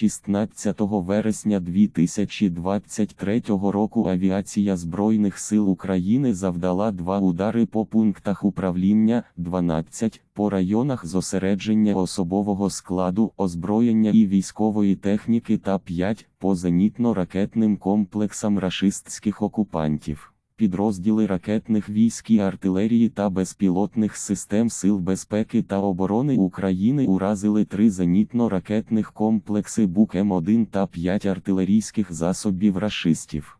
16 вересня 2023 року авіація Збройних сил України завдала два удари по пунктах управління, 12 по районах зосередження особового складу, озброєння і військової техніки та 5 по зенітно-ракетним комплексам рашистських окупантів. Підрозділи ракетних військ і артилерії та безпілотних систем Сил безпеки та оборони України уразили три зенітно-ракетних комплекси БУК М1 та 5 артилерійських засобів рашистів.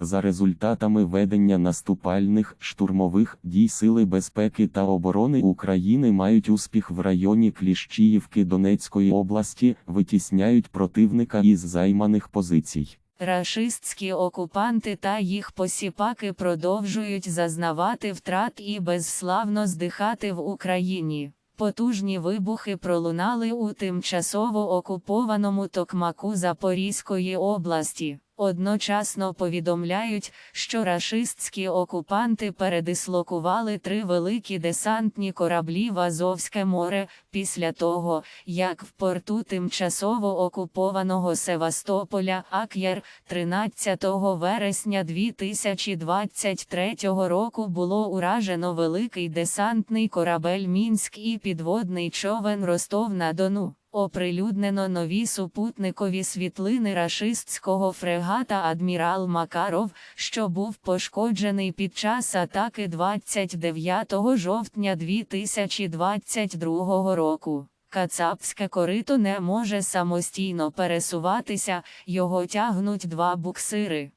За результатами ведення наступальних штурмових дій Сили безпеки та оборони України мають успіх в районі Кліщіївки Донецької області, витісняють противника із займаних позицій. Рашистські окупанти та їх посіпаки продовжують зазнавати втрат і безславно здихати в Україні. Потужні вибухи пролунали у тимчасово окупованому Токмаку Запорізької області. Одночасно повідомляють, що рашистські окупанти передислокували три великі десантні кораблі в Азовське море після того, як в порту тимчасово окупованого Севастополя Ак'єр 13 вересня 2023 року було уражено великий десантний корабель Мінськ і підводний човен Ростов-на-Дону. Оприлюднено нові супутникові світлини рашистського фрегата Адмірал Макаров, що був пошкоджений під час атаки 29 жовтня 2022 року. Кацапське корито не може самостійно пересуватися, його тягнуть два буксири.